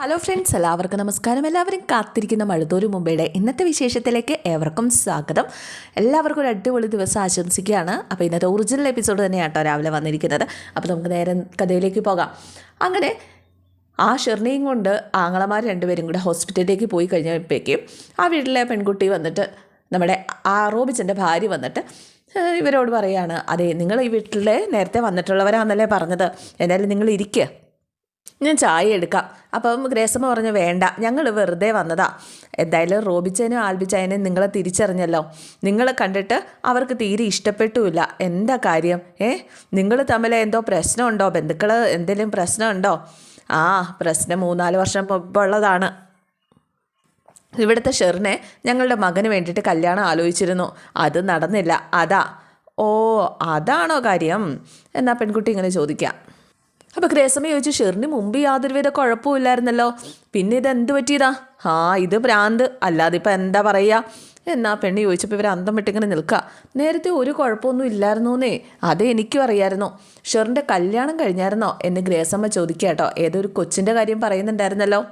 Hello friends എല്ലാവർക്കും നമസ്കാരം. എല്ലാവരും കാത്തിരിക്കുന്ന മഴുതൂര് മുമ്പയുടെ ഇന്നത്തെ വിശേഷത്തിലേക്ക് ഏവർക്കും സ്വാഗതം. എല്ലാവർക്കും ഒരു അടിപൊളി ദിവസം ആശംസിക്കുകയാണ്. അപ്പോൾ ഇന്നത്തെ ഒറിജിനൽ എപ്പിസോഡ് തന്നെയാണ് കേട്ടോ രാവിലെ വന്നിരിക്കുന്നത്. അപ്പോൾ നമുക്ക് നേരെ കഥയിലേക്ക് പോകാം. അങ്ങനെ ആ ഷെർണിയും കൊണ്ട് ആങ്ങളമാർ രണ്ടുപേരും കൂടെ ഹോസ്പിറ്റലിലേക്ക് പോയി കഴിഞ്ഞപ്പോഴേക്കും ആ വീട്ടിലെ പെൺകുട്ടി വന്നിട്ട് നമ്മുടെ ആ റോബിച്ചന്റെ ഭാര്യ വന്നിട്ട് ഇവരോട് പറയുകയാണ് അതെ നിങ്ങൾ ഈ വീട്ടിലെ നേരത്തെ വന്നിട്ടുള്ളവരാണെന്നല്ലേ പറഞ്ഞത്? എന്തായാലും നിങ്ങൾ ഇരിക്കുക ഞാൻ ചായ എടുക്കാം. അപ്പം ഗ്രേസമ്മ പറഞ്ഞു വേണ്ട ഞങ്ങൾ വെറുതെ വന്നതാ. എന്തായാലും റോബിച്ചേനും ആൽബിച്ചേനും നിങ്ങളെ തിരിച്ചറിഞ്ഞല്ലോ. നിങ്ങളെ കണ്ടിട്ട് അവർക്ക് തീരെ ഇഷ്ടപ്പെട്ടുമില്ല. എന്താ കാര്യം? ഏ? നിങ്ങൾ തമ്മിൽ എന്തോ പ്രശ്നമുണ്ടോ? ബന്ധുക്കൾ എന്തെങ്കിലും പ്രശ്നമുണ്ടോ? ആ പ്രശ്നം മൂന്നാൽ വർഷം ഉള്ളതാണ്. ഇവിടുത്തെ ഷെറിനെ ഞങ്ങളുടെ മകന് വേണ്ടിയിട്ട് കല്യാണം ആലോചിച്ചിരുന്നു. അത് നടന്നില്ല. അതാ. ഓ അതാണോ കാര്യം? എന്നാ പെൺകുട്ടി ഇങ്ങനെ ചോദിക്കാം. അപ്പോൾ ഗ്രേസമ്മ ചോദിച്ചു ഷെറിന് മുമ്പ് യാതൊരുവിധ കുഴപ്പമില്ലായിരുന്നല്ലോ പിന്നെ ഇത് എന്ത് പറ്റിയതാ? ആ ഇത് ഭ്രാന്ത്. അല്ലാതെ ഇപ്പം എന്താ പറയുക എന്നാ പെണ്ണ് ചോദിച്ചപ്പോൾ ഇവർ അന്തം വിട്ടിങ്ങനെ നിൽക്കുക നേരത്തെ ഒരു കുഴപ്പമൊന്നും ഇല്ലായിരുന്നോന്നേ. അത് എനിക്കും അറിയായിരുന്നു. ഷെറിന്റെ കല്യാണം കഴിഞ്ഞായിരുന്നോ? എന്ന് ഗ്രേസമ്മ ചോദിക്കുക കേട്ടോ ഏതൊരു കൊച്ചിന്റെ കാര്യം പറയുന്നുണ്ടായിരുന്നല്ലോ.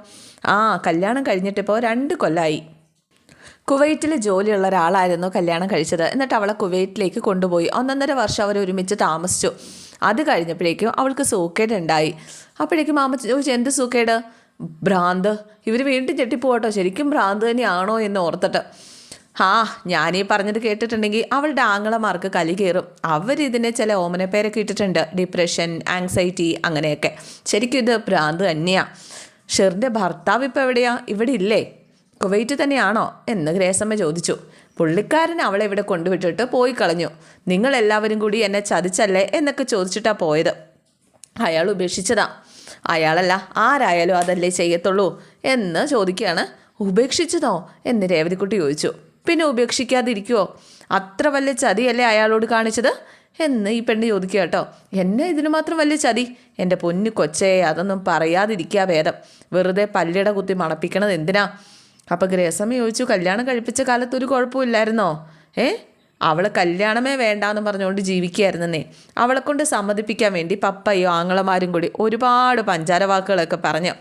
ആ കല്യാണം കഴിഞ്ഞിട്ടിപ്പോൾ രണ്ട് കൊല്ലമായി കുവൈറ്റിൽ ജോലിയുള്ള ഒരാളായിരുന്നു കല്യാണം കഴിച്ചത്. എന്നിട്ട് അവളെ കുവൈറ്റിലേക്ക് കൊണ്ടുപോയി. ഒന്നൊന്നര വർഷം അവർ ഒരുമിച്ച് താമസിച്ചു. അത് കഴിഞ്ഞപ്പോഴേക്കും അവൾക്ക് സൂക്കേട് ഉണ്ടായി. അപ്പോഴേക്കും മാമ ചോദിച്ചു എന്ത് സൂക്കേട്? ഭ്രാന്ത്. ഇവർ വീണ്ടും ചെട്ടിപ്പോട്ടോ ശരിക്കും ഭ്രാന്ത് തന്നെയാണോ? എന്ന് ഓർത്തിട്ട്. ആ ഞാനീ പറഞ്ഞത് കേട്ടിട്ടുണ്ടെങ്കിൽ അവളുടെ ആങ്ങളമാർക്ക് കലി കയറും. അവരിതിനെ ചില ഓമന ഓമനപ്പേരൊക്കെ ഇട്ടിട്ടുണ്ട്. ഡിപ്രഷൻ ആങ്സൈറ്റി അങ്ങനെയൊക്കെ. ശരിക്കും ഇത് ഭ്രാന്ത് തന്നെയാണ് ഷെറിന്റെ ഭർത്താവ് ഇപ്പോൾ എവിടെയാ? ഇവിടെ ഇല്ലേ? കുവൈറ്റ് തന്നെയാണോ എന്ന് ഗ്രേസമ്മ ചോദിച്ചു. പുള്ളിക്കാരൻ അവളെ ഇവിടെ കൊണ്ടുവിട്ടിട്ട് പോയി കളഞ്ഞു. നിങ്ങളെല്ലാവരും കൂടി എന്നെ ചതിച്ചല്ലേ? എന്നൊക്കെ ചോദിച്ചിട്ടാ പോയത്. അയാൾ ഉപേക്ഷിച്ചതാ. അയാളല്ല ആരായാലും അതല്ലേ ചെയ്യത്തുള്ളൂ എന്ന് ചോദിക്കുകയാണ്. ഉപേക്ഷിച്ചതോ? എന്ന് രേവതിക്കുട്ടി ചോദിച്ചു. പിന്നെ ഉപേക്ഷിക്കാതിരിക്കുമോ അത്ര വലിയ ചതിയല്ലേ അയാളോട് കാണിച്ചത്? എന്ന് ഈ പെണ്ണ് ചോദിക്കുക കേട്ടോ. എന്നെ ഇതിന് മാത്രം വലിയ ചതി? എന്റെ പൊന്നു കൊച്ചേ അതൊന്നും പറയാതിരിക്കുക ഭേദം. വെറുതെ പല്ലിട കുത്തി മണപ്പിക്കണത് എന്തിനാ? അപ്പോൾ ഗ്രേസമ്മ ചോദിച്ചു കല്യാണം കഴിപ്പിച്ച കാലത്ത് ഒരു കുഴപ്പമില്ലായിരുന്നോ? ഏ? അവളെ കല്യാണമേ വേണ്ടാന്ന് പറഞ്ഞുകൊണ്ട് ജീവിക്കുകയായിരുന്നേ അവളെ കൊണ്ട് സമ്മതിപ്പിക്കാൻ വേണ്ടി പപ്പയോ ആങ്ങളമാരും കൂടി ഒരുപാട് പഞ്ചാര വാക്കുകളൊക്കെ പറഞ്ഞു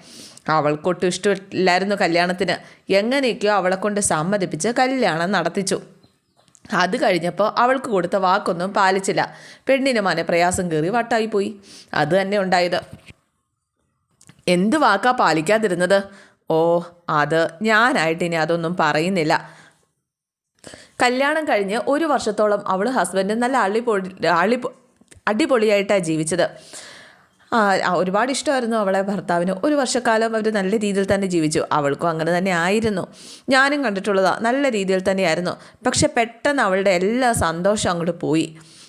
അവൾക്കൊട്ടും ഇഷ്ടമില്ലായിരുന്നു കല്യാണത്തിന്. എങ്ങനെയൊക്കെയോ അവളെ കൊണ്ട് സമ്മതിപ്പിച്ച് കല്യാണം നടത്തിച്ചു. അത് കഴിഞ്ഞപ്പോൾ അവൾക്ക് കൊടുത്ത വാക്കൊന്നും പാലിച്ചില്ല. പെണ്ണിന് മനപ്രയാസം കയറി വട്ടായി പോയി അത് തന്നെ ഉണ്ടായത്. എന്ത് വാക്കാ പാലിക്കാതിരുന്നത്? ഓ അത് ഞാനായിട്ട് ഇനി അതൊന്നും പറയുന്നില്ല. കല്യാണം കഴിഞ്ഞ് ഒരു വർഷത്തോളം അവൾ ഹസ്ബൻഡ് നല്ല അള്ളിപ്പൊളി അള്ളി അടിപൊളിയായിട്ടാണ് ജീവിച്ചത്. ഒരുപാട് ഇഷ്ടമായിരുന്നു അവളെ ഭർത്താവിന്. ഒരു വർഷക്കാലം അവർ നല്ല രീതിയിൽ തന്നെ ജീവിച്ചു. അവൾക്കും അങ്ങനെ തന്നെ ആയിരുന്നു. ഞാനും കണ്ടിട്ടുള്ളതാണ് നല്ല രീതിയിൽ തന്നെയായിരുന്നു. പക്ഷെ പെട്ടെന്ന് അവളുടെ എല്ലാ സന്തോഷം അങ്ങോട്ട് പോയി.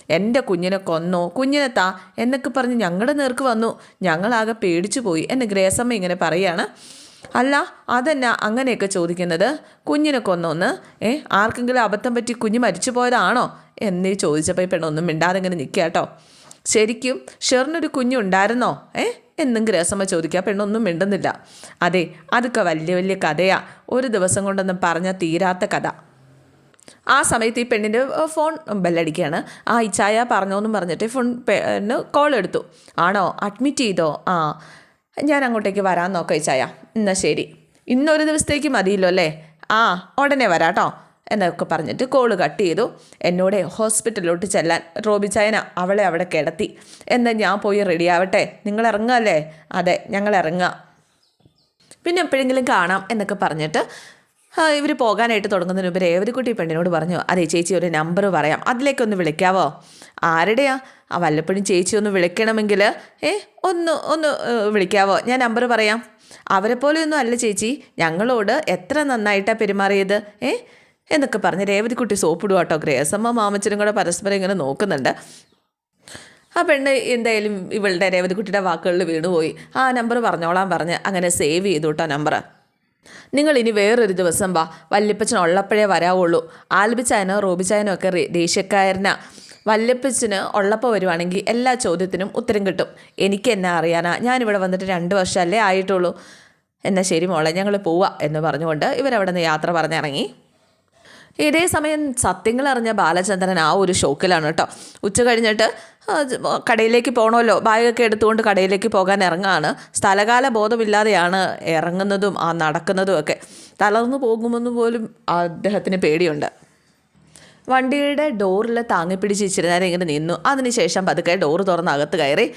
എന്റെ കുഞ്ഞിനെ കൊന്നോ. കുഞ്ഞിനെ താ എന്നൊക്കെ പറഞ്ഞ് ഞങ്ങളുടെ നേർക്ക് വന്നു. ഞങ്ങളാകെ പേടിച്ചു പോയി. എന്ന് ഗ്രേസമ്മ ഇങ്ങനെ പറയാണ്. അല്ല അതെന്നാ അങ്ങനെയൊക്കെ ചോദിക്കുന്നത്? കുഞ്ഞിനെ കൊന്നൊന്ന് ഏ ആർക്കെങ്കിലും അബദ്ധം പറ്റി കുഞ്ഞ് മരിച്ചു പോയതാണോ എന്നീ ചോദിച്ചപ്പോൾ ഈ പെണ്ണൊന്നും മിണ്ടാതെ ഇങ്ങനെ നിൽക്കുക കേട്ടോ. ശരിക്കും ഷെറിനൊരു കുഞ്ഞുണ്ടായിരുന്നോ ഏ എന്നും ഗ്രേസമ്മ ചോദിക്കുക പെണ്ണൊന്നും മിണ്ടുന്നില്ല. അതെ അതൊക്കെ വലിയ വലിയ കഥയാ. ഒരു ദിവസം കൊണ്ടൊന്നും പറഞ്ഞാൽ തീരാത്ത കഥ. ആ സമയത്ത് ഈ പെണ്ണിന്റെ ഫോൺ ബെല്ലടിക്കുകയാണ് ആ ഇച്ചായ പറഞ്ഞോ എന്നും പറഞ്ഞിട്ട് ഫോൺ കോൾ എടുത്തു. ആണോ? അഡ്മിറ്റ് ചെയ്തോ? ആ. ഞാൻ അങ്ങോട്ടേക്ക് വരാൻ നോക്കാം ചായ. എന്നാൽ ശരി. ഇന്നൊരു ദിവസത്തേക്ക് മതിയല്ലോ അല്ലേ ആ ഉടനെ വരാട്ടോ. എന്നൊക്കെ പറഞ്ഞിട്ട് കോൾ കട്ട് ചെയ്തു. എന്നോട് ഹോസ്പിറ്റലിലോട്ട് ചെല്ലാൻ റോബിച്ചായന അവളെ അവിടെ കിടത്തി. എന്നാൽ ഞാൻ പോയി റെഡി ആവട്ടെ. നിങ്ങൾ ഇറങ്ങുകയല്ലേ അതെ ഞങ്ങൾ ഇറങ്ങുക. പിന്നെ എപ്പോഴെങ്കിലും കാണാം എന്നൊക്കെ പറഞ്ഞിട്ട് ഇവർ പോകാനായിട്ട് തുടങ്ങുന്നതിന് മുമ്പ് രേവതിക്കുട്ടി പെണ്ണിനോട് പറഞ്ഞു അതെ ചേച്ചി ഒരു നമ്പർ പറയാം. അതിലേക്കൊന്ന് വിളിക്കാവോ? ആരുടെയാ? ആ വല്ലപ്പോഴും ചേച്ചി ഒന്ന് വിളിക്കണമെങ്കിൽ ഏ ഒന്ന് ഒന്ന് വിളിക്കാവോ? ഞാൻ നമ്പർ പറയാം. അവരെ പോലെയൊന്നും അല്ല ചേച്ചി. ഞങ്ങളോട് എത്ര നന്നായിട്ടാണ് പെരുമാറിയത് ഏ? എന്നൊക്കെ പറഞ്ഞ് രേവതിക്കുട്ടി സോപ്പിടുക കേട്ടോ ഗ്രേസമ്മ മാമച്ചനും കൂടെ പരസ്പരം ഇങ്ങനെ നോക്കുന്നുണ്ട്. ആ പെണ്ണ് എന്തായാലും ഇവളുടെ രേവതിക്കുട്ടിയുടെ വാക്കുകളിൽ വീണുപോയി. ആ നമ്പർ പറഞ്ഞോളാൻ പറഞ്ഞ് അങ്ങനെ സേവ് ചെയ്തു കേട്ടോ നമ്പർ നിങ്ങൾ ഇനി വേറൊരു ദിവസം വാ. വല്യപ്പച്ചൻ ഉള്ളപ്പോഴേ വരാവുള്ളൂ. ആൽബിച്ചായനോ റോബിച്ചായനോ ഒക്കെ ദേഷ്യക്കാരനാ. വല്യപ്പച്ചന് ഉള്ളപ്പോൾ വരുവാണെങ്കിൽ എല്ലാ ചോദ്യത്തിനും ഉത്തരം കിട്ടും. എനിക്ക് എന്നാ അറിയാനാ. ഞാനിവിടെ വന്നിട്ട് രണ്ട് വർഷമല്ലേ ആയിട്ടുള്ളൂ. എന്നാൽ ശരി മോളെ ഞങ്ങൾ പോവാ എന്ന് പറഞ്ഞുകൊണ്ട് ഇവരവിടെ നിന്ന് യാത്ര പറഞ്ഞിറങ്ങി. ഇതേ സമയം സത്യങ്ങൾ അറിഞ്ഞ ബാലചന്ദ്രൻ ആ ഒരു ഷോക്കിലാണ് കേട്ടോ. ഉച്ച കഴിഞ്ഞിട്ട് കടയിലേക്ക് പോകണമല്ലോ ബാഗൊക്കെ എടുത്തുകൊണ്ട് കടയിലേക്ക് പോകാൻ ഇറങ്ങാണ്. സ്ഥലകാല ബോധമില്ലാതെയാണ് ഇറങ്ങുന്നതും ആ നടക്കുന്നതും ഒക്കെ. തളർന്നു പോകുമെന്ന് പോലും അദ്ദേഹത്തിന് പേടിയുണ്ട്. വണ്ടിയുടെ ഡോറിൽ താങ്ങി പിടിച്ച് ഇച്ചിരി നേരം ഇങ്ങനെ നിന്നു. അതിനുശേഷം പതുക്കെ ഡോറ് തുറന്ന് അകത്ത് കയറി.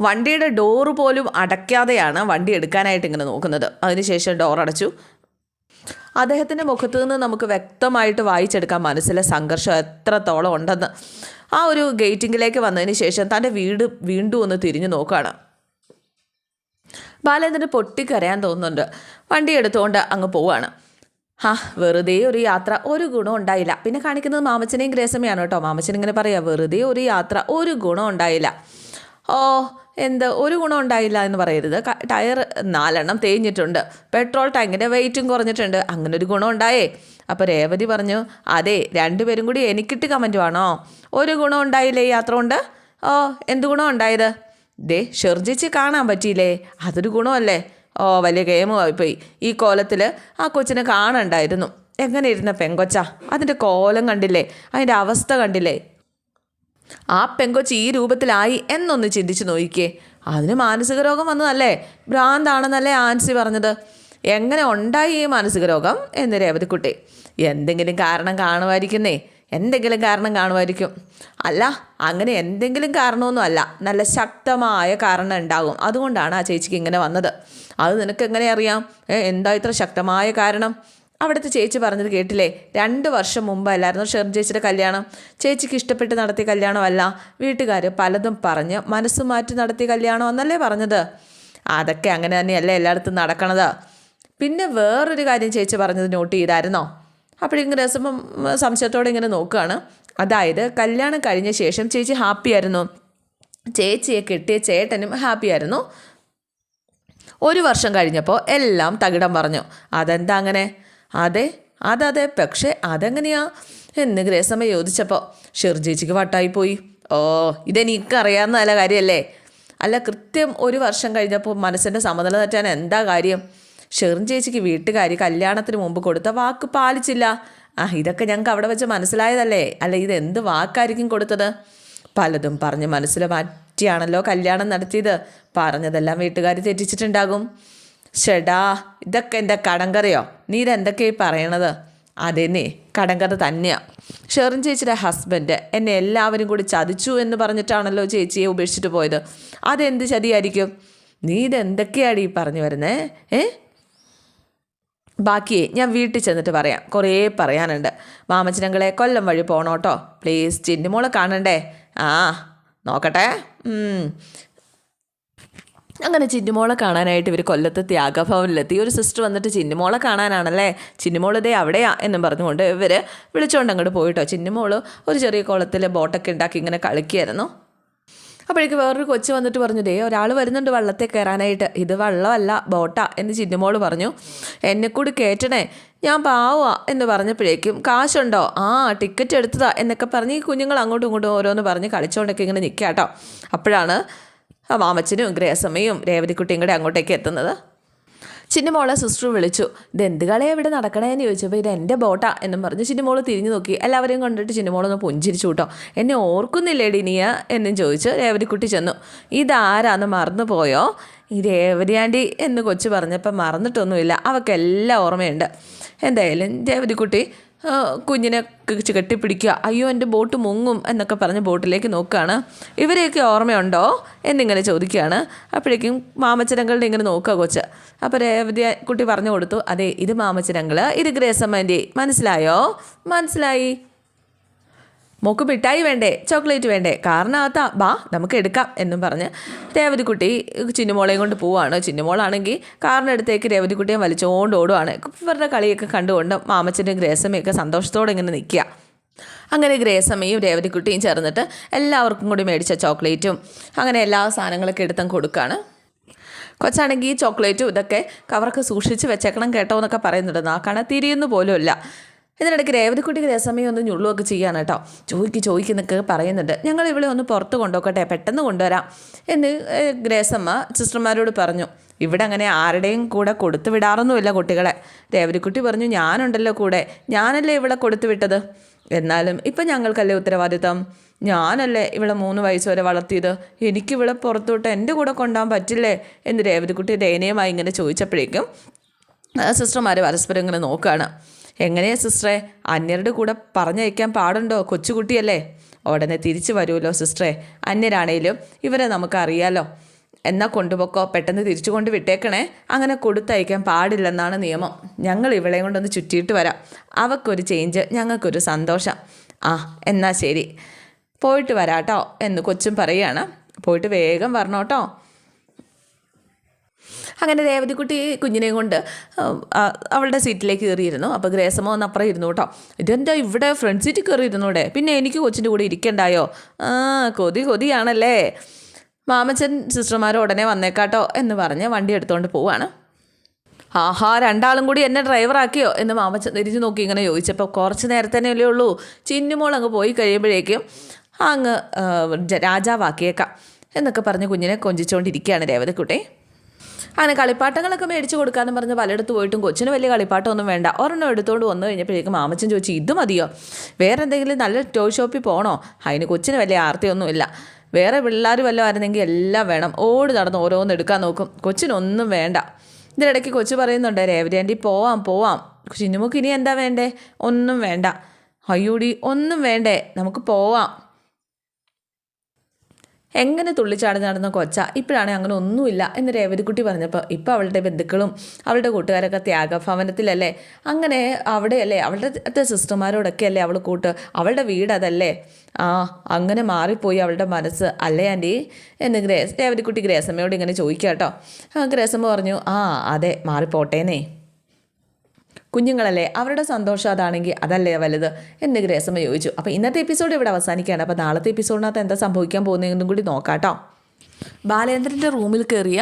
വണ്ടിയുടെ ഡോറ് പോലും അടയ്ക്കാതെയാണ് വണ്ടി എടുക്കാനായിട്ട് ഇങ്ങനെ നോക്കുന്നത്. അതിനുശേഷം ഡോർ അടച്ചു അദ്ദേഹത്തിന്റെ മുഖത്ത് നിന്ന് നമുക്ക് വ്യക്തമായിട്ട് വായിച്ചെടുക്കാൻ മനസ്സിലെ സംഘർഷം എത്രത്തോളം ഉണ്ടെന്ന്. ആ ഒരു ഗേറ്റിങ്ങിലേക്ക് വന്നതിന് ശേഷം തന്റെ വീട് വീണ്ടും ഒന്ന് തിരിഞ്ഞു നോക്കുകയാണ്. ബാലേന്ദ്രന് പൊട്ടിക്കരയാൻ തോന്നുന്നുണ്ട്. വണ്ടി എടുത്തുകൊണ്ട് അങ്ങ് പോവാണ് ഹാ വെറുതെ ഒരു യാത്ര ഒരു ഗുണം ഉണ്ടായില്ല. പിന്നെ കാണിക്കുന്നത് മാമച്ചനെയും ഗ്രേസമ്മയാണ് കേട്ടോ? മാമച്ചൻ ഇങ്ങനെ പറയാം വെറുതെ ഒരു യാത്ര ഒരു ഗുണം ഉണ്ടായില്ല. ഓ എന്ത്? ഒരു ഗുണം ഉണ്ടായില്ല എന്ന് പറയരുത്. ടയർ നാലെണ്ണം തേഞ്ഞിട്ടുണ്ട്. പെട്രോൾ ടാങ്കിന്റെ വെയിറ്റും കുറഞ്ഞിട്ടുണ്ട്. അങ്ങനെ ഒരു ഗുണം ഉണ്ടായേ. അപ്പോൾ രേവതി പറഞ്ഞു അതെ രണ്ടുപേരും കൂടി എനിക്കിട്ട് കമന്റ് വേണോ? ഒരു ഗുണം ഉണ്ടായില്ലേ യാത്ര കൊണ്ട്? ഓ എന്ത് ഗുണം ഉണ്ടായത്? ദേ ഷെർജിച്ച് കാണാൻ പറ്റിയില്ലേ? അതൊരു ഗുണമല്ലേ? ഓ വലിയ ഗെയിമുമായി ഈ കോലത്തിൽ ആ കൊച്ചിനെ കാണണ്ടായിരുന്നു. എങ്ങനെ ഇരുന്ന പെങ്കൊച്ച? അതിന്റെ കോലം കണ്ടില്ലേ? അതിന്റെ അവസ്ഥ കണ്ടില്ലേ? ആ പെങ്കൊച്ച് ഈ രൂപത്തിലായി എന്നൊന്ന് ചിന്തിച്ചു നോക്കിക്കേ. അതിന് മാനസിക രോഗം വന്നതല്ലേ? ഭ്രാന്താണെന്നല്ലേ ആൻസി പറഞ്ഞത്. എങ്ങനെ ഉണ്ടായി ഈ മാനസിക രോഗം എന്ന് രേവതിക്കുട്ടി. എന്തെങ്കിലും കാരണം കാണുമായിരിക്കുന്നേ. എന്തെങ്കിലും കാരണം കാണുമായിരിക്കും. അല്ല അങ്ങനെ എന്തെങ്കിലും കാരണമൊന്നും അല്ല നല്ല ശക്തമായ കാരണം ഉണ്ടാകും. അതുകൊണ്ടാണ് ആ ചേച്ചിക്ക് ഇങ്ങനെ വന്നത്. അത് നിനക്ക് എങ്ങനെ അറിയാം? എന്താ ഇത്ര ശക്തമായ കാരണം? അവിടുത്തെ ചേച്ചി പറഞ്ഞത് കേട്ടില്ലേ? രണ്ട് വർഷം മുമ്പല്ലായിരുന്നു ഷെറിൻ ചേച്ചിയുടെ കല്യാണം. ചേച്ചിക്ക് ഇഷ്ടപ്പെട്ട് നടത്തിയ കല്യാണമല്ല വീട്ടുകാർ പലതും പറഞ്ഞ് മനസ്സ് മാറ്റി നടത്തിയ കല്യാണമെന്നല്ലേ പറഞ്ഞത്. അതൊക്കെ അങ്ങനെ തന്നെയല്ലേ എല്ലായിടത്തും നടക്കണത്. പിന്നെ വേറൊരു കാര്യം ചേച്ചി പറഞ്ഞത് നോട്ട് ചെയ്തായിരുന്നോ? അപ്പോഴിങ്ങനെ രസം സംശയത്തോടെ ഇങ്ങനെ നോക്കുകയാണ്. അതായത് കല്യാണം കഴിഞ്ഞ ശേഷം ചേച്ചി ഹാപ്പി ആയിരുന്നു. ചേച്ചിയെ കിട്ടിയ ചേട്ടനും ഹാപ്പി ആയിരുന്നു. ഒരു വർഷം കഴിഞ്ഞപ്പോൾ എല്ലാം തകിടം പറഞ്ഞു അതെന്താ അങ്ങനെ? അതെ അതതെ പക്ഷേ അതെങ്ങനെയാ? എന്ന് ഗ്രേസമ്മ ചോദിച്ചപ്പോൾ ഷിർജേച്ചിക്ക് വട്ടായിപ്പോയി ഓ ഇതെനിക്കറിയാവുന്ന നല്ല കാര്യമല്ലേ അല്ല കൃത്യം ഒരു വർഷം കഴിഞ്ഞപ്പോൾ മനസ്സിന്റെ സമനില തെറ്റാൻ എന്താ കാര്യം? ഷെറിൻ ചേച്ചിക്ക് വീട്ടുകാർ കല്യാണത്തിന് മുമ്പ് കൊടുത്ത വാക്ക് പാലിച്ചില്ല. ആ ഇതൊക്കെ ഞങ്ങൾക്ക് അവിടെ വെച്ച് മനസ്സിലായതല്ലേ? അല്ല ഇത് എന്ത് വാക്കായിരിക്കും കൊടുത്തത്? പലതും പറഞ്ഞ് മനസ്സിൽ മാറ്റിയാണല്ലോ കല്യാണം നടത്തിയത്. പറഞ്ഞതെല്ലാം വീട്ടുകാർ തെറ്റിച്ചിട്ടുണ്ടാകും. ഷെടാ ഇതൊക്കെ എന്റെ കടങ്കറിയോ? നീ ഇതെന്തൊക്കെയായി പറയണത്? അതെന്നെ കടങ്കഥ തന്നെയാ. ഷെറിൻ ചേച്ചിയുടെ ഹസ്ബൻഡ് എന്നെ എല്ലാവരും കൂടി ചതിച്ചു എന്ന് പറഞ്ഞിട്ടാണല്ലോ ചേച്ചിയെ ഉപേക്ഷിച്ചിട്ട് പോയത്. അതെന്ത് ചതിയായിരിക്കും? നീ ഇതെന്തൊക്കെയാണ് ഈ പറഞ്ഞു വരുന്നേ? ഏ? ബാക്കിയേ ഞാൻ വീട്ടിൽ ചെന്നിട്ട് പറയാം. കുറേ പറയാനുണ്ട്. മാമച്ചനങ്ങളെ കൊല്ലം വഴി പോണോട്ടോ. പ്ലീസ് ചിന്നുമോളെ കാണണ്ടേ? ആ നോക്കട്ടെ. അങ്ങനെ ചിന്നുമോളെ കാണാനായിട്ട് ഇവർ കൊല്ലത്ത് ത്യാഗഭവനിലെത്തി. ഒരു സിസ്റ്റർ വന്നിട്ട് ചിന്നുമോളെ കാണാനാണല്ലേ? ചിന്നിമോളിതേ അവിടെയാ എന്നും പറഞ്ഞുകൊണ്ട് ഇവർ വിളിച്ചുകൊണ്ട് അങ്ങോട്ട് പോയിട്ടോ. ചിന്നുമോൾ ഒരു ചെറിയ കുളത്തിൽ ബോട്ടൊക്കെ ഉണ്ടാക്കി ഇങ്ങനെ കളിക്കുകയായിരുന്നു അപ്പോഴേക്ക് വേറൊരു കൊച്ചു വന്നിട്ട് പറഞ്ഞു ദേ ഒരാൾ വരുന്നുണ്ട് വള്ളത്തെ കയറാനായിട്ട്. ഇത് വള്ളമല്ല ബോട്ടാ എന്ന് ചിന്നുമോൾ പറഞ്ഞു. എന്നെ കൂടി കയറ്റണേ ഞാൻ പാവാ എന്ന് പറഞ്ഞപ്പോഴേക്കും കാശുണ്ടോ? ആ ടിക്കറ്റ് എടുത്തതാ എന്നൊക്കെ പറഞ്ഞ് ഈ കുഞ്ഞുങ്ങൾ അങ്ങോട്ടും ഇങ്ങോട്ടും ഓരോന്ന് പറഞ്ഞ് കളിച്ചുകൊണ്ടൊക്കെ ഇങ്ങനെ നിൽക്കുക കേട്ടോ അപ്പോഴാണ് ആ മാമച്ചനും ഗ്രേസമ്മയും രേവതിക്കുട്ടിയും കൂടെ അങ്ങോട്ടേക്ക് എത്തുന്നത്. ചിന്നമോളെ സിസ്റ്റർ വിളിച്ചു. ഇതെന്ത് എന്ത് കളിയാ ഇവിടെ നടക്കണേന്ന് ചോദിച്ചപ്പോൾ ഇത് എന്റെ ബോട്ടാ എന്നും പറഞ്ഞ് ചിന്നമോൾ തിരിഞ്ഞു നോക്കി. എല്ലാവരെയും കണ്ടിട്ട് ചിന്നമോളൊന്ന് പുഞ്ചിരിച്ചു കേട്ടോ. എന്നെ ഓർക്കുന്നില്ലേടി നീയ എന്നും ചോദിച്ച് രേവതിക്കുട്ടി ചെന്നു. ഇതാരാന്ന് മറന്നു പോയോ ഈ രേവതിയാണ്ടി എന്ന് കൊച്ചു പറഞ്ഞപ്പോൾ മറന്നിട്ടൊന്നുമില്ല. അവൾക്കെല്ലാം ഓർമ്മയുണ്ട്. എന്തായാലും രേവതിക്കുട്ടി കുഞ്ഞിനെ കെട്ടിപ്പിടിക്കുക. അയ്യോ എന്റെ ബോട്ട് മുങ്ങും എന്നൊക്കെ പറഞ്ഞ് ബോട്ടിലേക്ക് നോക്കുകയാണ്. ഇവരെയൊക്കെ ഓർമ്മയുണ്ടോ എന്നിങ്ങനെ ചോദിക്കുകയാണ്. അപ്പോഴേക്കും മാമച്ചനങ്ങളുടെ ഇങ്ങനെ നോക്കുക കൊച്ച്. അപ്പോൾ രേവതി കുട്ടി പറഞ്ഞു കൊടുത്തു. അതെ ഇത് മാമച്ചനങ്ങൾ ഇത് ഗ്രേസമ്മന്റെ. മനസ്സിലായോ? മനസ്സിലായി. മോക്ക് മിഠായി വേണ്ടേ ചോക്ലേറ്റ് വേണ്ടേ? കാറിനകത്താ. ബാ നമുക്ക് എടുക്കാം എന്നും പറഞ്ഞ് രേവതിക്കുട്ടി ചിന്നുമോളെയും കൊണ്ട് പോവാണ്. ചിന്നുമോളാണെങ്കിൽ കാറിനടുത്തേക്ക് രേവതിക്കുട്ടിയെ വലിച്ചുകൊണ്ട് ഓടുവാണ്. ഇവരുടെ കളിയൊക്കെ കണ്ടുകൊണ്ട് മാമച്ചന്റെ ഗ്രേസമ്മയൊക്കെ സന്തോഷത്തോടെ ഇങ്ങനെ നിൽക്കുക. അങ്ങനെ ഗ്രേസമ്മയും രേവതിക്കുട്ടിയും ചേർന്നിട്ട് എല്ലാവർക്കും കൂടി മേടിച്ച ചോക്ലേറ്റും അങ്ങനെ എല്ലാ സാധനങ്ങളൊക്കെ എടുത്തും കൊടുക്കുകയാണ് കൊച്ചാണെങ്കിൽ ഈ ചോക്ലേറ്റും ഇതൊക്കെ കവർക്ക് സൂക്ഷിച്ച് വെച്ചേക്കണം കേട്ടോ എന്നൊക്കെ പറയുന്നുണ്ട്. നാക്കാണെ തിരിയുന്നു പോലുമില്ല. ഇതിനിടയ്ക്ക് രേവതിക്കുട്ടിക്ക് രസമയം ഒന്ന് ഞുള്ളുമൊക്കെ ചെയ്യാണ് കേട്ടോ ചോദിക്ക് ചോദിക്കുന്നൊക്കെ പറയുന്നുണ്ട്. ഞങ്ങൾ ഇവിടെ ഒന്ന് പുറത്ത് കൊണ്ടുപോക്കട്ടെ പെട്ടെന്ന് കൊണ്ടുവരാം. എന്ന് ഗ്രേസമ്മ സിസ്റ്റർമാരോട് പറഞ്ഞു. ഇവിടെ അങ്ങനെ ആരുടെയും കൂടെ കൊടുത്തു വിടാറൊന്നുമില്ല കുട്ടികളെ. രേവതിക്കുട്ടി പറഞ്ഞു ഞാനുണ്ടല്ലോ കൂടെ. ഞാനല്ലേ ഇവിടെ കൊടുത്തു വിട്ടത്? എന്നാലും ഇപ്പം ഞങ്ങൾക്കല്ലേ ഉത്തരവാദിത്തം? ഞാനല്ലേ ഇവിടെ മൂന്ന് വയസ്സ് വരെ വളർത്തിയത്? എനിക്കിവിടെ പുറത്തോട്ട് എന്റെ കൂടെ കൊണ്ടുപോകാൻ പറ്റില്ലേ? എന്ന് രേവതിക്കുട്ടി ദയനീയമായി ഇങ്ങനെ ചോദിച്ചപ്പോഴേക്കും സിസ്റ്റർമാർ പരസ്പരം ഇങ്ങനെ നോക്കുകയാണ് എങ്ങനെയാ സിസ്റ്ററെ? അന്യരുടെ കൂടെ പറഞ്ഞയക്കാൻ പാടുണ്ടോ? കൊച്ചുകുട്ടിയല്ലേ. ഉടനെ തിരിച്ചു വരുമല്ലോ സിസ്റ്ററെ. അന്യരാണേലും ഇവരെ നമുക്കറിയാലോ. എന്നാൽ കൊണ്ടുപോക്കോ? പെട്ടെന്ന് തിരിച്ചു കൊണ്ട് വിട്ടേക്കണേ. അങ്ങനെ കൊടുത്തയക്കാൻ പാടില്ലെന്നാണ് നിയമം. ഞങ്ങൾ ഇവളെയും കൊണ്ടൊന്ന് ചുറ്റിയിട്ട് വരാം. അവക്കൊരു ചേഞ്ച് ഞങ്ങൾക്കൊരു സന്തോഷം. ആ എന്നാൽ ശരി. പോയിട്ട് വരാട്ടോ എന്ന് കൊച്ചും പറയുകയാണ്. പോയിട്ട് വേഗം വരണോട്ടോ. അങ്ങനെ രേവതിക്കുട്ടി കുഞ്ഞിനെയും കൊണ്ട് അവളുടെ സീറ്റിലേക്ക് കയറിയിരുന്നു. അപ്പോൾ ഗ്രേസമോ ഒന്ന് അപ്പുറം ഇരുന്നു കേട്ടോ. ഇതെന്താ ഇവിടെ ഫ്രണ്ട് സീറ്റിൽ കയറി ഇരുന്നൂടെ പിന്നെ എനിക്ക് കൊച്ചിന്റെ കൂടെ ഇരിക്കണ്ടായോ? ആ കൊതി കൊതിയാണല്ലേ. മാമച്ചൻ സിസ്റ്റർമാർ ഉടനെ വന്നേക്കാട്ടോ എന്ന് പറഞ്ഞ് വണ്ടി എടുത്തുകൊണ്ട് പോവാണ്. ആഹാ രണ്ടാളും കൂടി എന്നെ ഡ്രൈവറാക്കിയോ എന്ന് മാമച്ചൻ തിരിഞ്ഞു നോക്കി ഇങ്ങനെ ചോദിച്ചപ്പോൾ കുറച്ച് നേരത്തന്നെ അല്ലേ ഉള്ളൂ. ചിന്നുമോൾ അങ്ങ് പോയി കഴിയുമ്പോഴേക്കും അങ്ങ് രാജാവാക്കിയേക്കാം എന്നൊക്കെ പറഞ്ഞ് കുഞ്ഞിനെ കൊഞ്ചിച്ചുകൊണ്ടിരിക്കുകയാണ് രേവതിക്കുട്ടി. അങ്ങനെ കളിപ്പാട്ടങ്ങളൊക്കെ മേടിച്ച് കൊടുക്കാമെന്ന് പറഞ്ഞ് പലയിടത്ത് പോയിട്ടും കൊച്ചിന് വലിയ കളിപ്പാട്ടമൊന്നും വേണ്ട. ഒരെണ്ണം എടുത്തുകൊണ്ട് വന്നു കഴിഞ്ഞപ്പോഴേക്കും മാമച്ചൻ ചോദിച്ചു ഇത് മതിയോ? വേറെ എന്തെങ്കിലും നല്ല ടോയ് ഷോപ്പിൽ പോകണോ അതിന് കൊച്ചിന് വലിയ ആർത്തിയൊന്നുമില്ല വേറെ പിള്ളേർ വല്ലതും ആയിരുന്നെങ്കിൽ എല്ലാം വേണം. ഓടി നടന്ന് ഓരോന്ന് എടുക്കാൻ നോക്കും. കൊച്ചിനൊന്നും വേണ്ട. ഇതിനിടയ്ക്ക് കൊച്ചു പറയുന്നുണ്ട് ആന്റി പോവാം പോവാം. ചിന്നുമുക്ക് ഇനി എന്താ വേണ്ടേ? ഒന്നും വേണ്ട. അയ്യോടി ഒന്നും വേണ്ടേ? നമുക്ക് പോവാം. എങ്ങനെ തുള്ളിച്ചാടി നടന്ന കൊച്ച ഇപ്പോഴാണ് അങ്ങനെ ഒന്നുമില്ല എന്ന് രേവതിക്കുട്ടി പറഞ്ഞപ്പോൾ ഇപ്പോൾ അവളുടെ ബന്ധുക്കളും അവളുടെ കൂട്ടുകാരൊക്കെ ത്യാഗഭവനത്തിലല്ലേ? അങ്ങനെ അവിടെയല്ലേ? അവളുടെ സിസ്റ്റർമാരോടൊക്കെ അല്ലേ അവൾ കൂട്ട്? അവളുടെ വീട് അതല്ലേ? ആ അങ്ങനെ മാറിപ്പോയി അവളുടെ മനസ്സ്. അല്ലേ ആന്റി? എന്ന് ഗ്രേസ് രേവതിക്കുട്ടി ഗ്രേസമ്മയോട് ഇങ്ങനെ ചോദിക്കാം കേട്ടോ ഗ്രേസമ്മ പറഞ്ഞു ആ അതെ മാറിപ്പോട്ടേന്നേ. കുഞ്ഞുങ്ങളല്ലേ? അവരുടെ സന്തോഷം അതാണെങ്കിൽ അതല്ലേ വലുത്? എന്ന് ഗ്രേസമ്മ ചോദിച്ചു. അപ്പോൾ ഇന്നത്തെ എപ്പിസോഡ് ഇവിടെ അവസാനിക്കുകയാണ്. അപ്പോൾ നാളത്തെ എപ്പിസോഡിനകത്ത് എന്താ സംഭവിക്കാൻ പോകുന്നതെന്നും കൂടി നോക്കാട്ടോ. ബാലേന്ദ്രന്റെ റൂമിൽ കയറിയ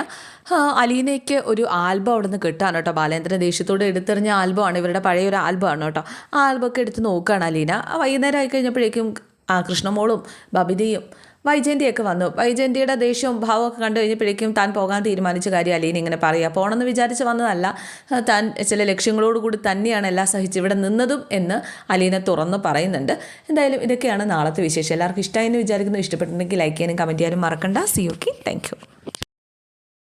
അലീനയ്ക്ക് ഒരു ആൽബം അവിടെ നിന്ന് കിട്ടാണ് കേട്ടോ. ബാലേന്ദ്രൻ ദേഷ്യത്തോട് എടുത്തെറിഞ്ഞ ആൽബമാണ്. ഇവരുടെ പഴയ ഒരു ആൽബമാണ് കേട്ടോ. ആ ആൽബമൊക്കെ എടുത്ത് നോക്കുകയാണ് അലീന. വൈകുന്നേരം ആയി കഴിഞ്ഞപ്പോഴേക്കും ആ കൃഷ്ണമോളും ബബിതയും വൈജയന്തിയൊക്കെ വന്നു. വൈജയന്തിയുടെ ദേഷ്യവും ഭാവമൊക്കെ കണ്ടു കഴിഞ്ഞപ്പോഴേക്കും താൻ പോകാൻ തീരുമാനിച്ച കാര്യം അലീന ഇങ്ങനെ പറയുക. പോകണമെന്ന് വിചാരിച്ച് വന്നതല്ല താൻ ചില ലക്ഷ്യങ്ങളോടുകൂടി തന്നെയാണ് എല്ലാം സഹിച്ച് ഇവിടെ നിന്നതും എന്ന് അലീന തുറന്ന് പറയുന്നുണ്ട്. എന്തായാലും ഇതൊക്കെയാണ് നാളത്തെ വിശേഷം. എല്ലാവർക്കും ഇഷ്ടമായി എന്ന് വിചാരിക്കുന്നു. ഇഷ്ടപ്പെട്ടിട്ടുണ്ടെങ്കിൽ ലൈക്ക് ചെയ്യാനും കമന്റ് ചെയ്യാനും മറക്കണ്ട. C okay thank